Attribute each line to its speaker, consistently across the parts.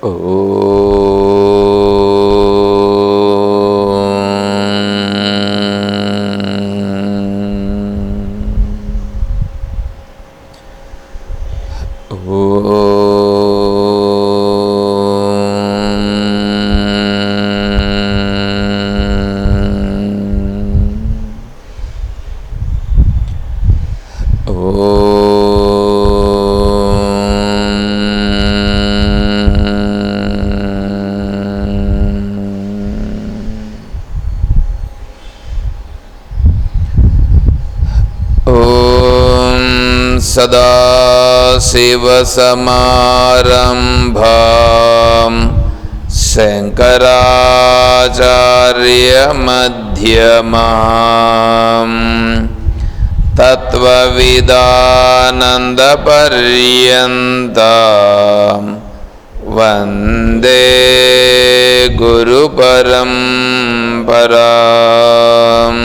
Speaker 1: โอ้ शिवसमारम्भ शङ्कराचार्यमध्यमाम् तत्त्वविदानन्दपर्यन्ता वन्दे गुरुपरं पराम्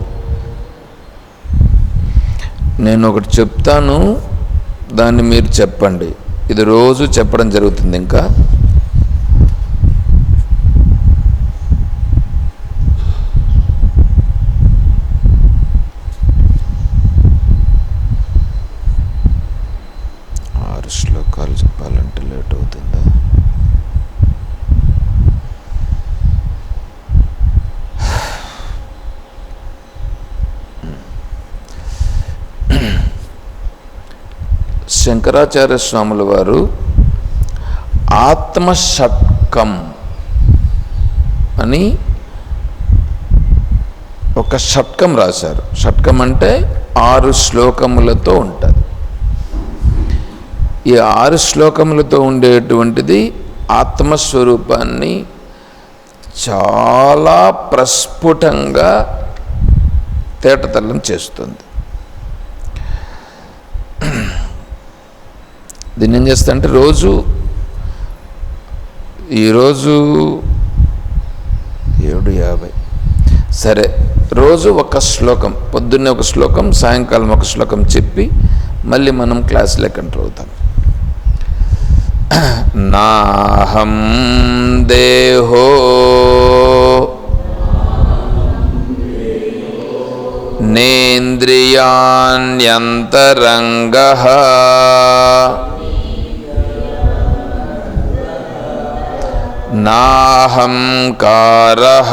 Speaker 1: నేను ఒకటి చెప్తాను దాన్ని మీరు చెప్పండి. ఇది రోజు చెప్పడం జరుగుతుంది ఇంకా ఆరు శ్లోకాలు చెప్పాలంటే లేట్ అవుతుందా శంకరాచార్య స్వాముల వారు ఆత్మ షట్కం అని ఒక షట్కం రాశారు. షట్కం అంటే ఆరు శ్లోకములతో ఉంటుంది. ఈ ఆరు శ్లోకములతో ఉండేటువంటిది ఆత్మస్వరూపాన్ని చాలా ప్రస్ఫుటంగా తేటతల్లం చేస్తుంది. దీన్ని ఏం చేస్తా అంటే రోజు ఈరోజు ఏడు యాభై. సరే రోజు ఒక శ్లోకం పొద్దున్నే ఒక శ్లోకం సాయంకాలం ఒక శ్లోకం చెప్పి మళ్ళీ మనం క్లాస్ ఎంటర్ అవుతాం. నాహం దేహో నేంద్రియాణ్యంతరంగ नाहङ्कारः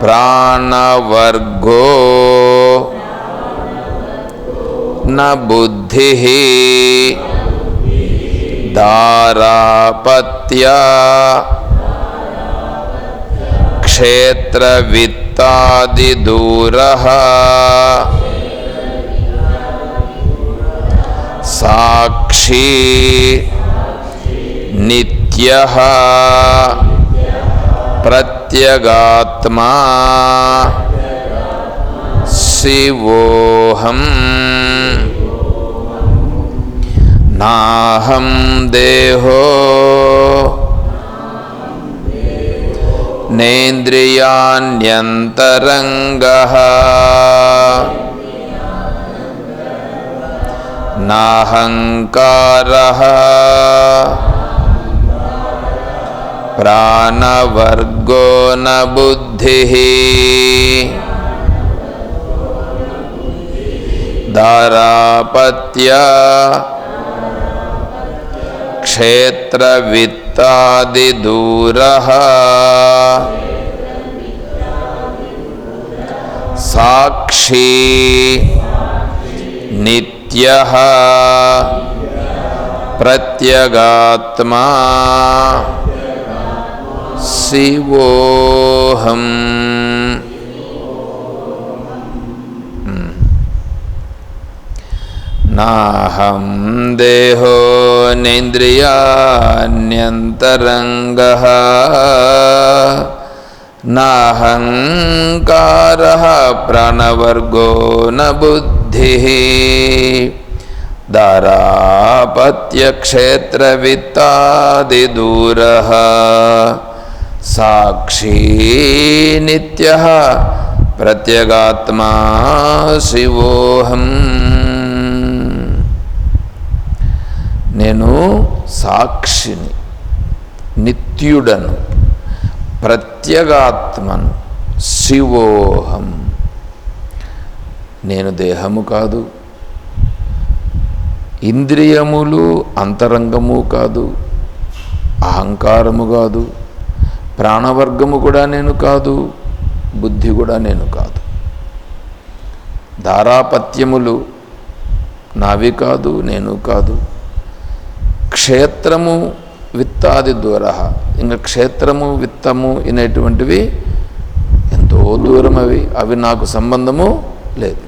Speaker 1: प्राणवर्गो न बुद्धिः। दारापत्या क्षेत्रवित्तादिदूरः। साक्षी नित्यः प्रत्यगात्मा शिवोऽहम् नाहं देहो नेन्द्रियाण्यन्तरङ्गः नाहङ्कारः प्राणवर्गो न बुद्धिः। दारापत्या क्षेत्रवित्तादिदूरः। साक्षी नित्यः। प्रत्यगात्मा। शिवोऽहम्। नाहं देहो देहोनेन्द्रियान्यन्तरङ्गः नाहङ्कारः प्राणवर्गो न बुद्धिः। दरापत्यक्षेत्रवित्तादिदूरः। సాక్షీ నిత్య ప్రత్యగాత్మా శివోహం. నేను సాక్షిని నిత్యుడను ప్రత్యగాత్మను శివోహం. నేను దేహము కాదు ఇంద్రియములు అంతరంగము కాదు అహంకారము కాదు ప్రాణవర్గము కూడా నేను కాదు బుద్ధి కూడా నేను కాదు. ధారాపత్యములు నావి కాదు నేను కాదు. క్షేత్రము విత్తాది దూర. ఇంకా క్షేత్రము విత్తము అనేటువంటివి ఎంతో దూరం అవి అవి నాకు సంబంధము లేదు.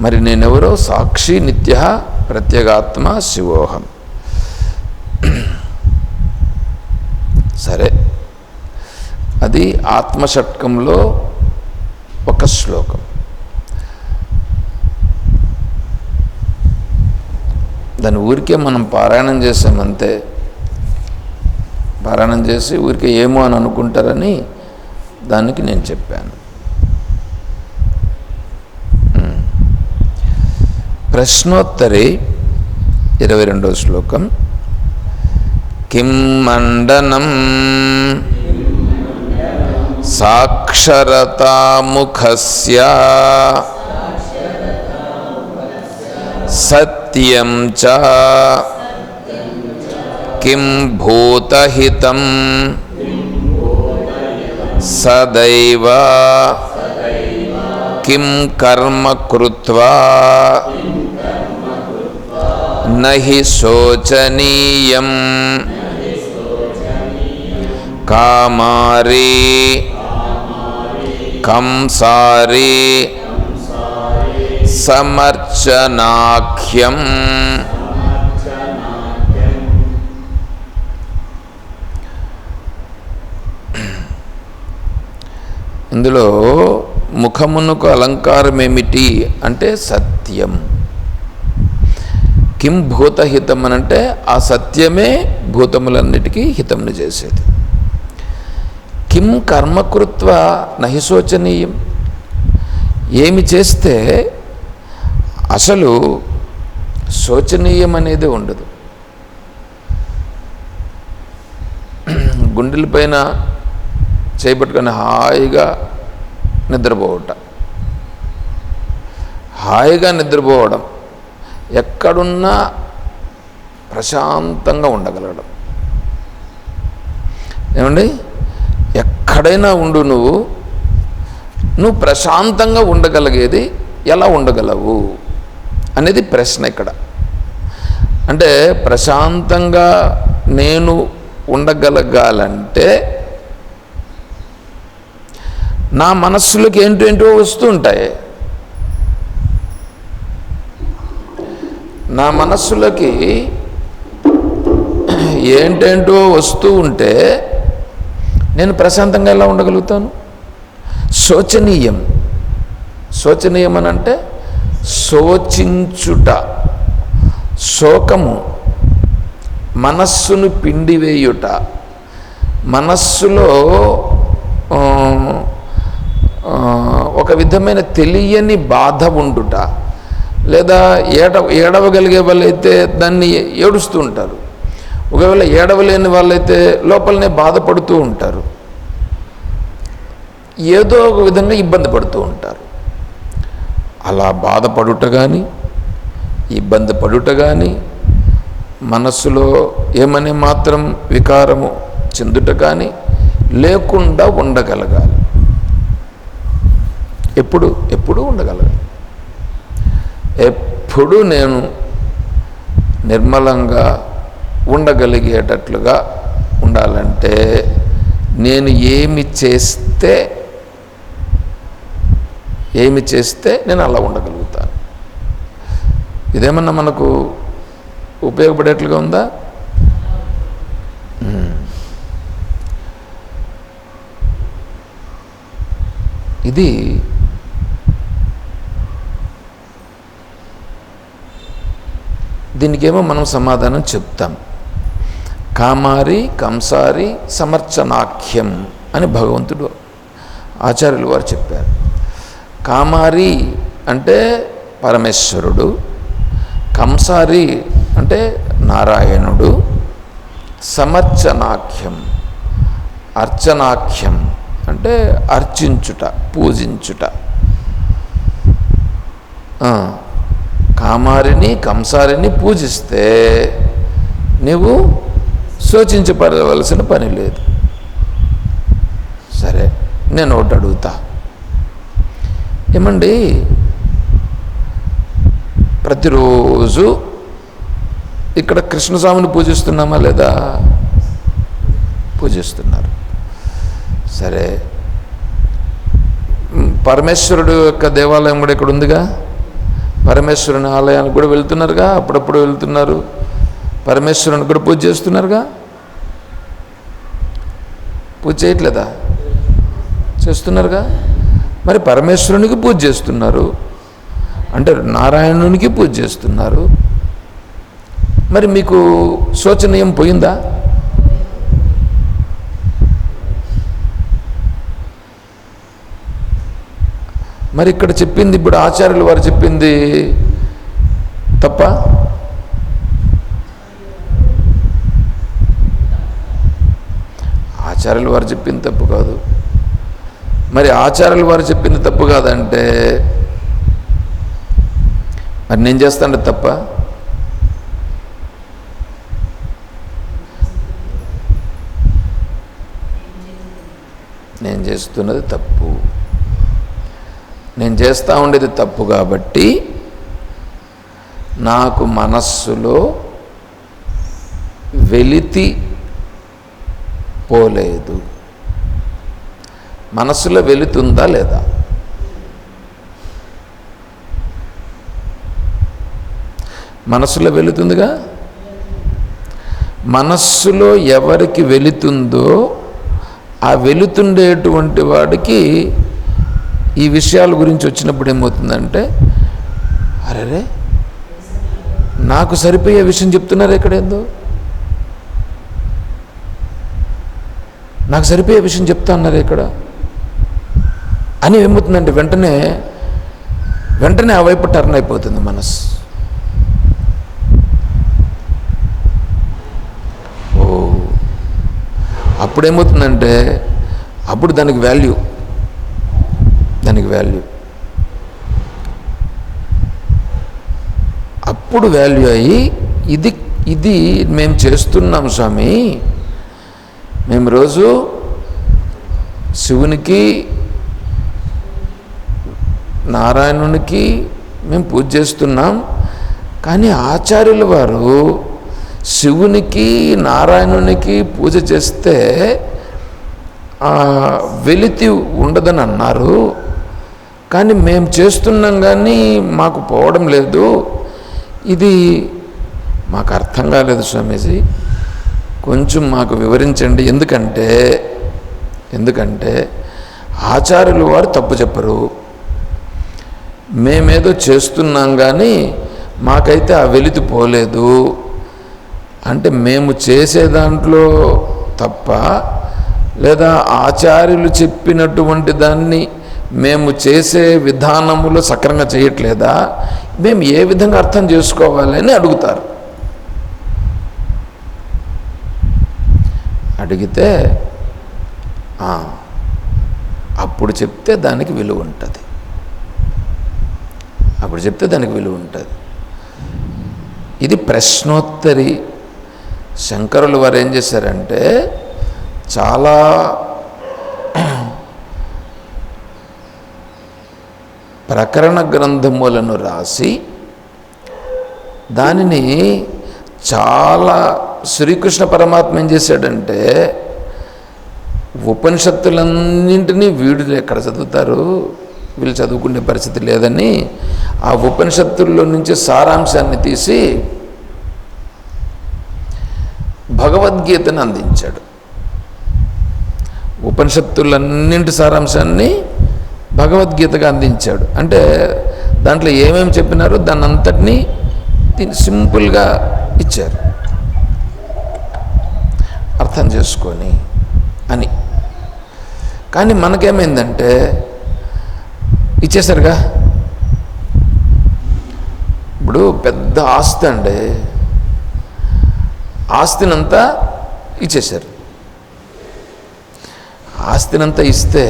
Speaker 1: మరి నేనెవరో? సాక్షి నిత్య ప్రత్యేగాత్మ శివోహం. సరే. అది ఆత్మషట్కంలో ఒక శ్లోకం. దాని ఊరికే మనం పారాయణం చేసామంతే. పారాయణం చేసి ఊరికే ఏమో అని అనుకుంటారని దానికి నేను చెప్పాను. ప్రశ్నోత్తరి ఇరవై రెండవ శ్లోకం. కిం మండనం సాక్షరతాముఖస్య సత్యం చ కిం భూతహితం సదైవ కిం కర్మ కృత్వా నహి శోచనీయం కామారి కంసారి సమర్చనాఖ్యం ఇందులో ముఖమునకు అలంకారం ఏమిటి అంటే సత్యం. కిం భూతహితం అని అంటే ఆ సత్యమే భూతములన్నిటికీ హితమును చేసేది. కిం కర్మకృత్వ నహి శోచనీయం? ఏమి చేస్తే అసలు శోచనీయం అనేది ఉండదు గుండెలపైన చేపట్టుకొని హాయిగా నిద్రపోవట. హాయిగా నిద్రపోవడం ఎక్కడున్నా ప్రశాంతంగా ఉండగలగడం. ఏమండి? ఎక్కడైనా ఉండు నువ్వు నువ్వు ప్రశాంతంగా ఉండగలిగేది ఎలా ఉండగలవు అనేది ప్రశ్న ఇక్కడ. అంటే ప్రశాంతంగా నేను ఉండగలగాలంటే నా మనస్సులోకి ఏంటేంటో వస్తూ ఉంటాయి. నా మనస్సులోకి ఏంటేంటో వస్తూ ఉంటే నేను ప్రశాంతంగా ఎలా ఉండగలుగుతాను? శోచనీయం. శోచనీయం అని అంటే శోచించుట. శోకము మనస్సును పిండివేయుట మనస్సులో ఒక విధమైన తెలియని బాధ ఉండుట. లేదా ఏడ ఏడవగలిగే వాళ్ళైతే దాన్ని ఏడుస్తూ ఉంటారు. ఒకవేళ ఏడవలేని వాళ్ళైతే లోపలనే బాధపడుతూ ఉంటారు. ఏదో ఒక విధంగా ఇబ్బంది పడుతూ ఉంటారు. అలా బాధపడుట కానీ ఇబ్బంది పడుట కానీ మనస్సులో ఏమని మాత్రం వికారము చెందుట కానీ లేకుండా ఉండగలగాలి. ఎప్పుడు ఎప్పుడు ఉండగలగాలి. ఎప్పుడు నేను నిర్మలంగా ఉండగలిగేటట్లుగా ఉండాలంటే నేను ఏమి చేస్తే ఏమి చేస్తే నేను అలా ఉండగలుగుతాను. ఇదేమన్నా మనకు ఉపయోగపడేట్లుగా ఉందా? ఇది దీనికేమో మనం సమాధానం చెప్తాం. కామారి కంసారి సమర్చనాఖ్యం అని భగవంతుడు ఆచార్యులు వారు చెప్పారు. కామారి అంటే పరమేశ్వరుడు కంసారి అంటే నారాయణుడు సమర్చనాఖ్యం అర్చనాఖ్యం అంటే అర్చించుట పూజించుట. కామారిని కంసారిని పూజిస్తే నువ్వు శోచించపడవలసిన పని లేదు. సరే నేను ఒకటి అడుగుతా. ఏమండి? ప్రతిరోజు ఇక్కడ కృష్ణస్వామిని పూజిస్తున్నామా లేదా? పూజిస్తున్నారు. సరే. పరమేశ్వరుడు యొక్క దేవాలయం కూడా ఇక్కడ ఉందిగా? పరమేశ్వరుని ఆలయానికి కూడా వెళ్తున్నారుగా? అప్పుడప్పుడు వెళ్తున్నారు. పరమేశ్వరుని కూడా పూజ చేస్తున్నారుగా? పూజ చేయట్లేదా? చేస్తున్నారుగా? మరి పరమేశ్వరునికి పూజ చేస్తున్నారు. అంటే నారాయణునికి పూజ చేస్తున్నారు. మరి మీకు శోచనీయం పోయిందా? మరి ఇక్కడ చెప్పింది ఇప్పుడు ఆచార్యులు వారు చెప్పింది తప్ప? ఆచార్యులు వారు చెప్పింది తప్పు కాదు. మరి ఆచార్యులు వారు చెప్పింది తప్పు కాదంటే మరి నేను చేస్తాను తప్ప? నేను చేస్తున్నది తప్పు. నేను చేస్తూ ఉండేది తప్పు కాబట్టి నాకు మనస్సులో వెలితి పోలేదు. మనసులో వెళుతుందా లేదా? మనసులో వెళుతుందిగా? మనస్సులో ఎవరికి వెళుతుందో ఆ వెళుతుండేటువంటి వాడికి ఈ విషయాల గురించి వచ్చినప్పుడు ఏమవుతుందంటే అరే నాకు సరిపోయే విషయం చెప్తున్నారు ఎక్కడేందో? నాకు సరిపోయే విషయం చెప్తా అన్నారు ఇక్కడ. అని ఏమవుతుందంటే వెంటనే వెంటనే ఆ వైపు టర్న్ అయిపోతుంది మనసు. ఓ. అప్పుడేమవుతుందంటే అప్పుడు దానికి వాల్యూ దానికి వాల్యూ అప్పుడు వాల్యూ అయ్యి ఇది ఇది మేము చేస్తున్నాం స్వామి మేము రోజు శివునికి నారాయణునికి మేము పూజ చేస్తున్నాం. కానీ ఆచార్యుల వారు శివునికి నారాయణునికి పూజ చేస్తే వెలితి ఉండదని అన్నారు. కానీ మేము చేస్తున్నాం కానీ మాకు పోవడం లేదు. ఇది మాకు అర్థం కాలేదు స్వామీజీ. కొంచెం మాకు వివరించండి. ఎందుకంటే ఎందుకంటే ఆచార్యులు వారు తప్పు చెప్పరు. మేమేదో చేస్తున్నాం కానీ మాకైతే ఆ వెలితి పోలేదు. అంటే మేము చేసే దాంట్లో తప్ప లేదా ఆచార్యులు చెప్పినటువంటి దాన్ని మేము చేసే విధానములో సక్రంగా చేయట్లేదా? మేము ఏ విధంగా అర్థం చేసుకోవాలని అడుగుతారు. అడిగితే అప్పుడు చెప్తే దానికి విలువ ఉంటుంది. అప్పుడు చెప్తే దానికి విలువ ఉంటుంది. ఇది ప్రశ్నోత్తరి శంకరులు వారు ఏం చేశారంటే చాలా ప్రకరణ గ్రంథములను రాసి దానిని చాలా శ్రీకృష్ణ పరమాత్మ ఏం చేశాడంటే ఉపనిషత్తులన్నింటినీ వీడు ఎక్కడ చదువుతారు? వీళ్ళు చదువుకునే పరిస్థితి లేదని ఆ ఉపనిషత్తుల్లో నుంచి సారాంశాన్ని తీసి భగవద్గీతను అందించాడు. ఉపనిషత్తులన్నింటి సారాంశాన్ని భగవద్గీతగా అందించాడు. అంటే దాంట్లో ఏమేమి చెప్పినారో దాన్ని అంతటినీ సింపుల్గా ఇచ్చారు. అర్థం చేసుకొని అని. కానీ మనకేమైందంటే ఇచ్చేసారుగా ఇప్పుడు పెద్ద ఆస్తి అండి. ఆస్తినంతా ఇచ్చేశారు. ఆస్తినంతా ఇస్తే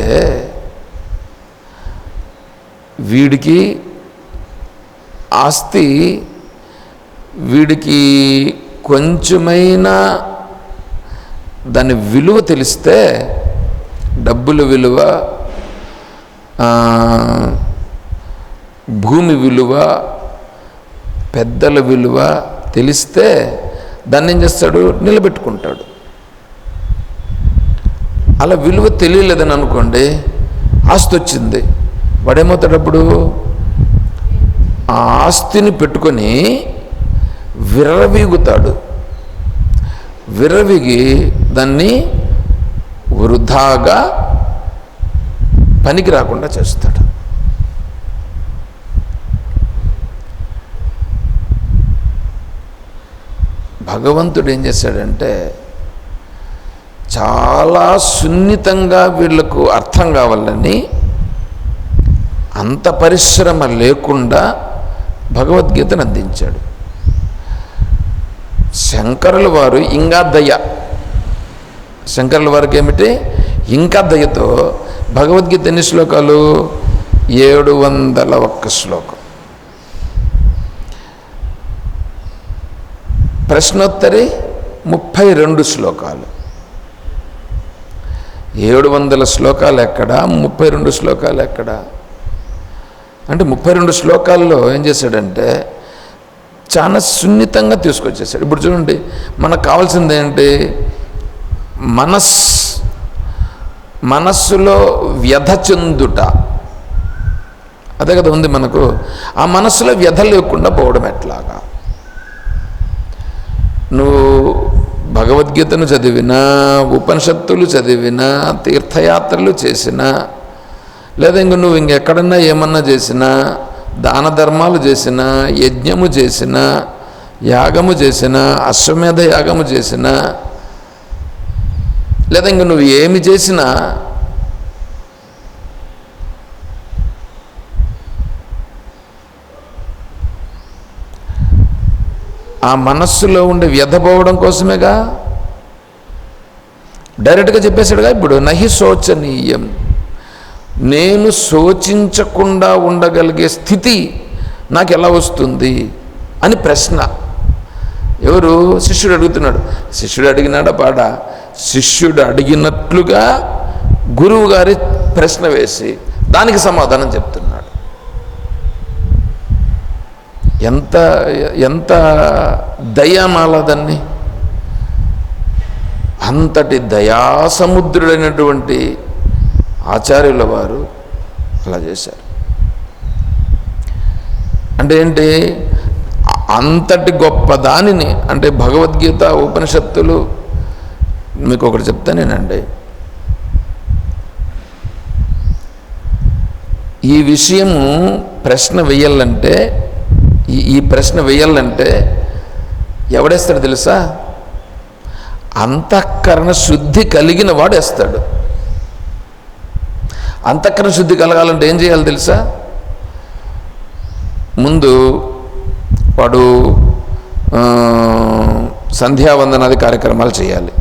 Speaker 1: వీడికి ఆస్తి వీడికి కొంచెమైనా దాని విలువ తెలిస్తే డబ్బుల విలువ భూమి విలువ పెద్దల విలువ తెలిస్తే దాన్ని ఏం చేస్తాడు? నిలబెట్టుకుంటాడు. అలా విలువ తెలియలేదని అనుకోండి ఆస్తి వచ్చింది. వాడేమవుతాడు అప్పుడు? ఆ ఆస్తిని పెట్టుకొని విర్రవీగుతాడు. విర్రవిగి దాన్ని వృధాగా పనికి రాకుండా చేస్తాడు. భగవంతుడు ఏం చేశాడంటే చాలా సున్నితంగా వీళ్ళకు అర్థం కావాలని అంత పరిశ్రమ లేకుండా భగవద్గీతను అందించాడు. శంకరుల వారు ఇంకా దయ. శంకరుల వారికి ఏమిటి? ఇంకా దయతో భగవద్గీత ఎన్ని శ్లోకాలు? ఏడు వందల ఒక్క శ్లోకం. ప్రశ్నోత్తరి ముప్పై రెండు శ్లోకాలు. ఏడు వందల శ్లోకాలు ఎక్కడ? ముప్పై రెండు శ్లోకాలు ఎక్కడ? అంటే ముప్పై రెండు శ్లోకాల్లో ఏం చేశాడంటే చాలా సున్నితంగా తీసుకొచ్చేసాడు ఇప్పుడు చూడండి మనకు కావాల్సింది ఏంటి? మనస్ మనస్సులో వ్యధ చెందుట. అదే కదా ఉంది మనకు. ఆ మనస్సులో వ్యధ లేకుండా పోవడం ఎట్లాగా? నువ్వు భగవద్గీతను చదివినా ఉపనిషత్తులు చదివినా తీర్థయాత్రలు చేసినా లేదా ఇంక నువ్వు ఇంకెక్కడన్నా ఏమన్నా చేసినా దాన ధర్మాలు చేసినా యజ్ఞము చేసినా యాగము చేసినా అశ్వమేధ యాగము చేసినా లేదా ఇంక నువ్వు ఏమి చేసినా ఆ మనస్సులో ఉండే వ్యధపోవడం కోసమేగా? డైరెక్ట్గా చెప్పేశాడుగా ఇప్పుడు నహి శోచనీయం. నేను శోచించకుండా ఉండగలిగే స్థితి నాకు ఎలా వస్తుంది? అని ప్రశ్న. ఎవరు? శిష్యుడు అడుగుతున్నాడు. శిష్యుడు అడిగినాడా పాడ? శిష్యుడు అడిగినట్లుగా గురువు గారి ప్రశ్న వేసి దానికి సమాధానం చెప్తున్నాడు. ఎంత ఎంత దయామాల దాన్ని? అంతటి దయాసముద్రుడైనటువంటి ఆచార్యుల వారు అలా చేశారు. అంటే ఏంటి? అంతటి గొప్ప దానిని అంటే భగవద్గీత ఉపనిషత్తులు మీకు ఒకటి చెప్తా నేనండి. ఈ విషయము ప్రశ్న వేయాలంటే ఈ ఈ ప్రశ్న వేయాలంటే ఎవడేస్తాడు తెలుసా? అంతఃకరణ శుద్ధి కలిగిన వాడు వేస్తాడు అంతఃకరణ శుద్ధి కలగాలంటే ఏం చేయాలి తెలుసా? ముందు వాడు సంధ్యావందనాది కార్యక్రమాలు చేయాలి.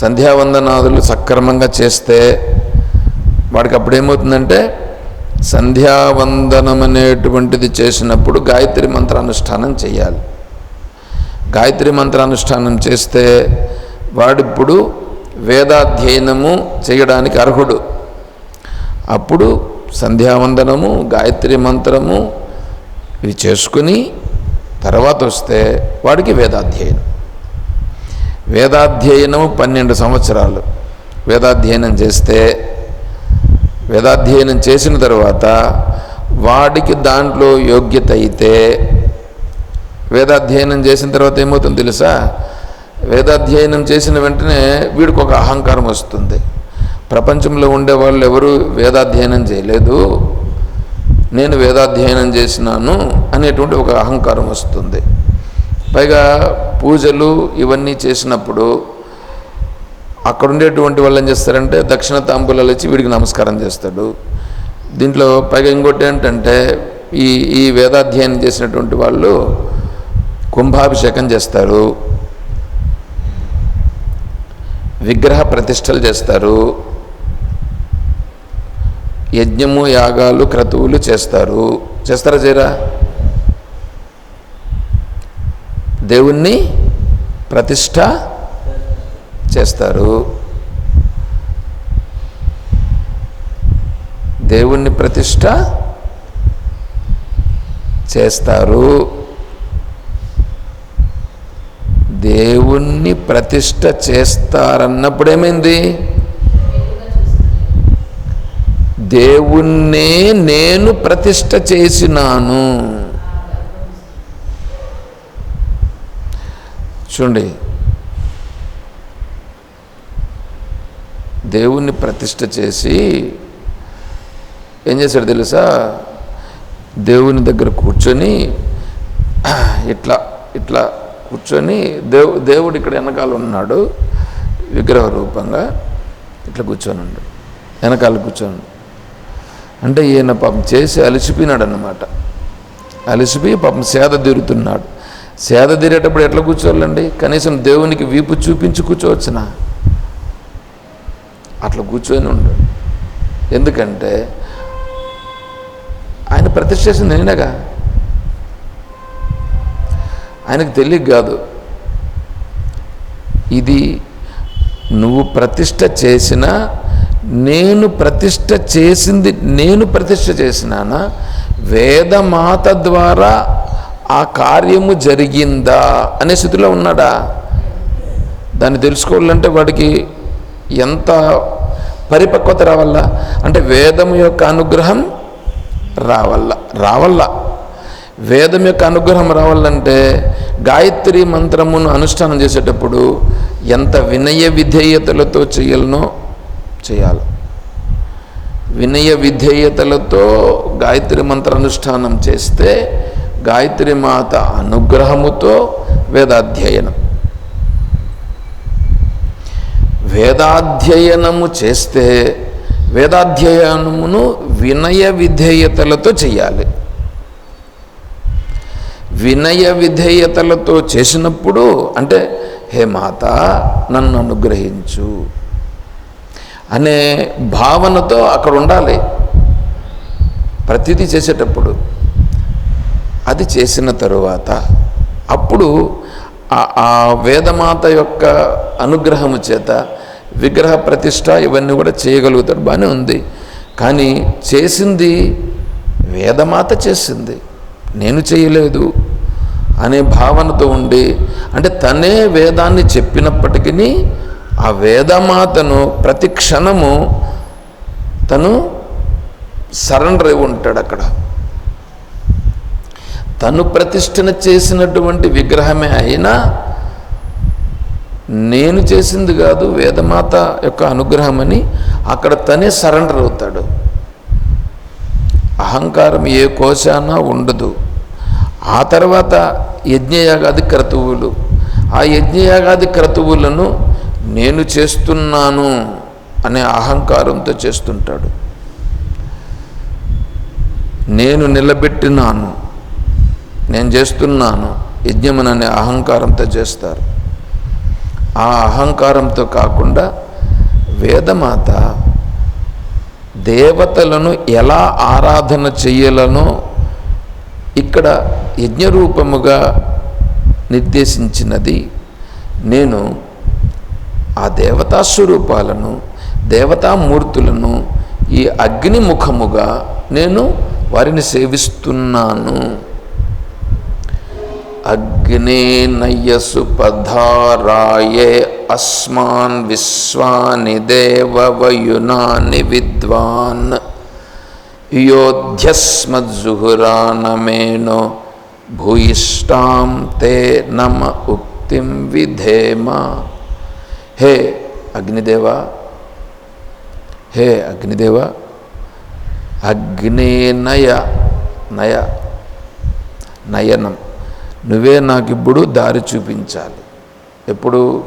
Speaker 1: సంధ్యావందనాదులు సక్రమంగా చేస్తే వాడికి అప్పుడు ఏమవుతుందంటే సంధ్యావందనం అనేటువంటిది చేసినప్పుడు గాయత్రి మంత్రానుష్ఠానం చేయాలి. గాయత్రి మంత్రానుష్ఠానం చేస్తే వాడిప్పుడు వేదాధ్యయనము చేయడానికి అర్హుడు. అప్పుడు సంధ్యావందనము గాయత్రి మంత్రము ఇవి చేసుకుని తర్వాత వస్తే వాడికి వేదాధ్యయనం. వేదాధ్యయనము పన్నెండు సంవత్సరాలు. వేదాధ్యయనం చేస్తే వేదాధ్యయనం చేసిన తర్వాత వాడికి దాంట్లో యోగ్యత అయితే వేదాధ్యయనం చేసిన తర్వాత ఏమవుతుందో తెలుసా? వేదాధ్యయనం చేసిన వెంటనే వీడికి ఒక అహంకారం వస్తుంది. ప్రపంచంలో ఉండే వాళ్ళు ఎవరు వేదాధ్యయనం చేయలేదు. నేను వేదాధ్యయనం చేసినాను అనేటువంటి ఒక అహంకారం వస్తుంది. పైగా పూజలు ఇవన్నీ చేసినప్పుడు అక్కడ ఉండేటువంటి వాళ్ళు ఏం చేస్తారంటే దక్షిణ తాంబూలాలు ఇచ్చి వీడికి నమస్కారం చేస్తాడు. దీంట్లో పైగా ఇంకోటి ఏంటంటే ఈ ఈ వేదాధ్యయనం చేసినటువంటి వాళ్ళు కుంభాభిషేకం చేస్తారు. విగ్రహ ప్రతిష్టలు చేస్తారు. యజ్ఞము యాగాలు క్రతువులు చేస్తారు. చేస్తారా చేరా దేవుణ్ణి ప్రతిష్ట చేస్తారు. దేవుణ్ణి ప్రతిష్ట చేస్తారు. దేవుణ్ణి ప్రతిష్ట చేస్తారన్నప్పుడు ఏమైంది దేవుణ్ణే నేను ప్రతిష్ట చేసినాను. చూడండి. దేవుణ్ణి ప్రతిష్ట చేసి ఏం చేశాడు తెలుసా? దేవుని దగ్గర కూర్చొని ఇట్లా ఇట్లా కూర్చొని దేవు దేవుడు ఇక్కడ వెనకాల ఉన్నాడు విగ్రహ రూపంగా ఇట్లా కూర్చొని ఉండు వెనకాల కూర్చొని అంటే ఈయన పాపం చేసి అలసిపోయినాడు అన్నమాట అలసిపోయి పాపం సేద తీరుతున్నాడు. సేద తీరేటప్పుడు ఎట్లా కూర్చోవాలండి? కనీసం దేవునికి వీపు చూపించి కూర్చోవచ్చునా? అట్లా కూర్చొని ఉండు. ఎందుకంటే ఆయన ప్రతిష్ట చేసింది నేనేగా? ఆయనకు తెలియక కాదు. ఇది నువ్వు ప్రతిష్ట చేసిన నేను ప్రతిష్ట చేసింది నేను ప్రతిష్ట చేసినానా? వేదమాత ద్వారా ఆ కార్యము జరిగిందా? అనే స్థితిలో ఉన్నాడా? దాన్ని తెలుసుకోవాలంటే వాడికి ఎంత పరిపక్వత రావల్ల అంటే వేదం యొక్క అనుగ్రహం రావల్ల రావల్ల వేదం యొక్క అనుగ్రహం రావాలంటే గాయత్రి మంత్రమును అనుష్ఠానం చేసేటప్పుడు ఎంత వినయ విధేయతలతో చేయాలనో చేయాలి. వినయ విధేయతలతో గాయత్రి మంత్ర అనుష్ఠానం చేస్తే గాయత్రి మాత అనుగ్రహముతో వేదాధ్యయనం. వేదాధ్యయనము చేస్తే వేదాధ్యయనమును వినయ విధేయతలతో చేయాలి. వినయ విధేయతలతో చేసినప్పుడు అంటే హే మాత నన్ను అనుగ్రహించు. అనే భావనతో అక్కడ ఉండాలి. ప్రతిదీ చేసేటప్పుడు. అది చేసిన తరువాత అప్పుడు ఆ- వేదమాత యొక్క అనుగ్రహము చేత విగ్రహ ప్రతిష్ట ఇవన్నీ కూడా చేయగలుగుతాడు. బాగానే ఉంది. కానీ చేసింది వేదమాత చేసింది. నేను చేయలేదు. అనే భావనతో ఉండి అంటే తనే వేదాన్ని చెప్పినప్పటికీ ఆ వేదమాతను ప్రతి క్షణము తను సరెండర్ అయి ఉంటాడు అక్కడ. తను ప్రతిష్ఠన చేసినటువంటి విగ్రహమే అయినా నేను చేసింది కాదు వేదమాత యొక్క అనుగ్రహమని అక్కడ తనే సరెండర్ అవుతాడు. అహంకారం ఏ కోశానా ఉండదు. ఆ తర్వాత యజ్ఞయాగాది క్రతువులు ఆ యజ్ఞయాగాది క్రతువులను నేను చేస్తున్నాను అనే అహంకారంతో చేస్తుంటాడు. నేను నిలబెట్టినాను నేను చేస్తున్నాను యజ్ఞమననే అహంకారంతో చేస్తారు. ఆ అహంకారంతో కాకుండా వేదమాత దేవతలను ఎలా ఆరాధన చెయ్యలనో ఇక్కడ యజ్ఞరూపముగా నిర్దేశించినది నేను ఆ దేవతా స్వరూపాలను దేవతామూర్తులను ఈ అగ్నిముఖముగా నేను వారిని సేవిస్తున్నాను. అగ్నే నయ్యసు పధారాయే అస్మాన్ విశ్వాని దేవవయునాని విద్వాన్. యోధ్యస్మజ్జుహురానమేనో భూయిష్టాం తే నమ ఉక్తిం విధేమ. హే అగ్నిదేవ హే అగ్నిదేవ అగ్నేనయ నయ నయనం. నువ్వే నాకు ఇప్పుడు దారి చూపించాలి. ఎప్పుడు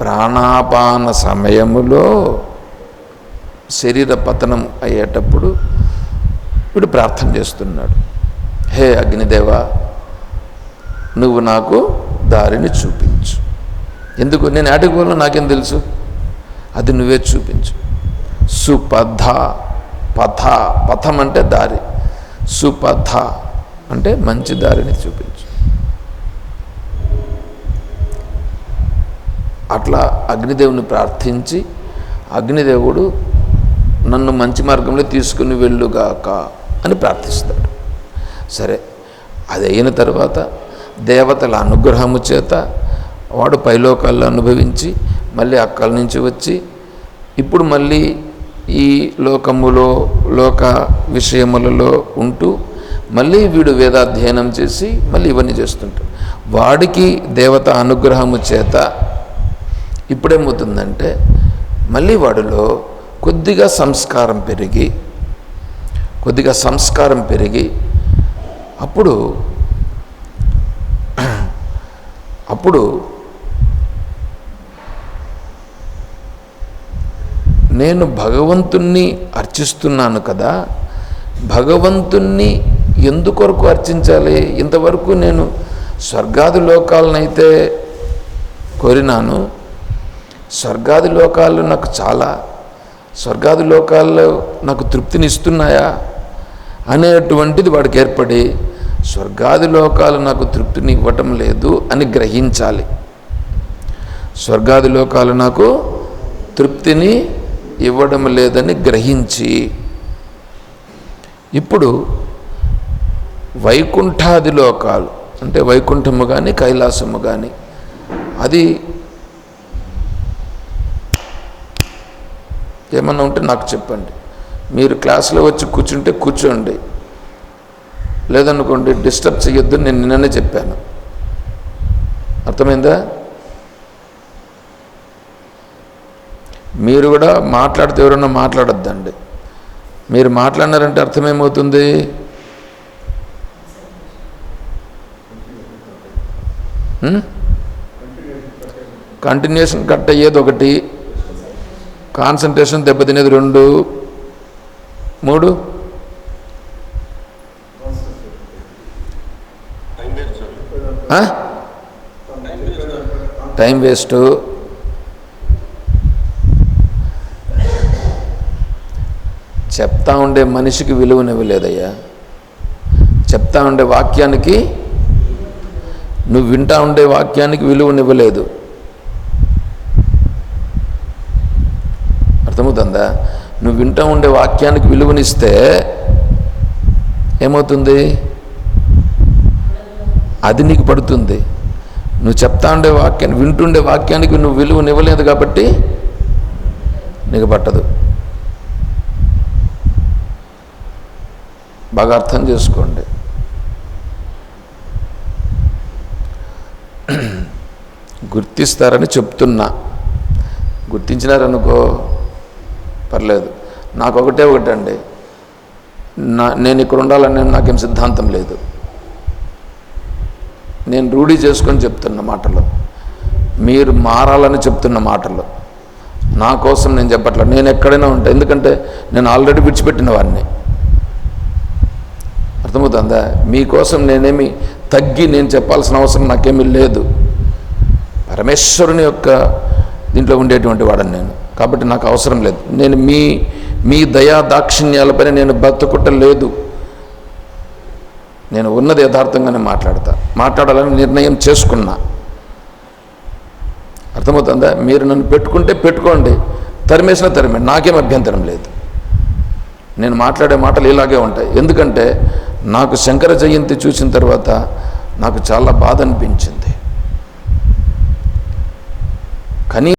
Speaker 1: ప్రాణాపాన సమయములో శరీర పతనం అయ్యేటప్పుడు వీడు ప్రార్థన చేస్తున్నాడు. హే అగ్నిదేవా నువ్వు నాకు దారిని చూపించు. ఎందుకు? నేను ఆటకు పోలో నాకేం తెలుసు? అది నువ్వే చూపించు. సుపథ పథ పథం అంటే దారి. సుపథ అంటే మంచి దారిని చూపించు. అట్లా అగ్నిదేవుని ప్రార్థించి అగ్నిదేవుడు నన్ను మంచి మార్గంలో తీసుకుని వెళ్ళుగాక అని ప్రార్థిస్తాడు. సరే అది అయిన తర్వాత దేవతల అనుగ్రహము చేత వాడు పైలోకాల్లో అనుభవించి మళ్ళీ అక్కల నుంచి వచ్చి ఇప్పుడు మళ్ళీ ఈ లోకములో లోక విషయములలో ఉంటూ మళ్ళీ వీడు వేదాధ్యయనం చేసి మళ్ళీ ఇవన్నీ చేస్తుంటాడు. వాడికి దేవత అనుగ్రహము చేత ఇప్పుడేమవుతుందంటే మళ్ళీ వాడిలో కొద్దిగా సంస్కారం పెరిగి కొద్దిగా సంస్కారం పెరిగి అప్పుడు అప్పుడు నేను భగవంతుణ్ణి అర్చిస్తున్నాను కదా భగవంతుణ్ణి ఎందుకొరకు అర్చించాలి? ఇంతవరకు నేను స్వర్గాది లోకాలనైతే కోరినాను. స్వర్గాది లోకాలు నాకు చాలా స్వర్గాది లోకాల్లో నాకు తృప్తిని ఇస్తున్నాయా అనేటువంటిది వాడికి ఏర్పడి స్వర్గాది లోకాలు నాకు తృప్తిని ఇవ్వటం లేదు అని గ్రహించాలి. స్వర్గాది లోకాలు నాకు తృప్తిని ఇవ్వడం లేదని గ్రహించి ఇప్పుడు వైకుంఠాది లోకాలు అంటే వైకుంఠము కానీ కైలాసము కానీ అది ఏమన్నా ఉంటే నాకు చెప్పండి. మీరు క్లాస్లో వచ్చి కూర్చుంటే కూర్చోండి. లేదనుకోండి డిస్టర్బ్ చేయొద్దు నేను నిన్ననే చెప్పాను. అర్థమైందా? మీరు కూడా మాట్లాడితే ఎవరన్నా మాట్లాడొద్దండి. మీరు మాట్లాడినారంటే అర్థమేమవుతుంది? కంటిన్యూషన్ కట్ అయ్యేది ఒకటి. కాన్సన్ట్రేషన్ దెబ్బతినేది రెండు మూడు? టైం వేస్ట్ చెప్తా ఉండే మనిషికి విలువనివ్వలేదయ్యా చెప్తా ఉండే వాక్యానికి నువ్వు వింటా ఉండే వాక్యానికి విలువనివ్వలేదు అర్థమవుతుందా నువ్వు వింటూ ఉండే వాక్యానికి విలువనిస్తే ఏమవుతుంది? అది నీకు పడుతుంది. నువ్వు చెప్తా ఉండే వాక్యాన్ని వింటుండే వాక్యానికి నువ్వు విలువనివ్వలేదు కాబట్టి నీకు పట్టదు. బాగా అర్థం చేసుకోండి. గుర్తిస్తారని చెప్తున్నా. గుర్తించినారనుకో పర్లేదు. నాకు ఒకటే ఒకటండి. నా నేను ఇక్కడ ఉండాలని నాకేం సిద్ధాంతం లేదు. నేను రూఢి చేసుకొని చెప్తున్న మాటలు. మీరు మారాలని చెప్తున్న మాటలు. నా కోసం నేను చెప్పట్లేదు నేను ఎక్కడైనా ఉంటా ఎందుకంటే నేను ఆల్రెడీ విడిచిపెట్టిన వాడిని. అర్థమవుతుందా? మీకోసం నేనేమి తగ్గి నేను చెప్పాల్సిన అవసరం నాకేమీ లేదు. పరమేశ్వరుని యొక్క దీంట్లో ఉండేటువంటి వాడని నేను. కాబట్టి నాకు అవసరం లేదు. నేను మీ మీ దయా దాక్షిణ్యాలపైన నేను బ్రతుకుట్టలేదు నేను ఉన్నది యథార్థంగానే మాట్లాడతా. మాట్లాడాలని నిర్ణయం చేసుకున్నా. అర్థమవుతుందా? మీరు నన్ను పెట్టుకుంటే పెట్టుకోండి. తరిమేసిన తరిమే నాకేం అభ్యంతరం లేదు. నేను మాట్లాడే మాటలు ఇలాగే ఉంటాయి. ఎందుకంటే నాకు శంకర జయంతి చూసిన తర్వాత నాకు చాలా బాధ అనిపించింది. కానీ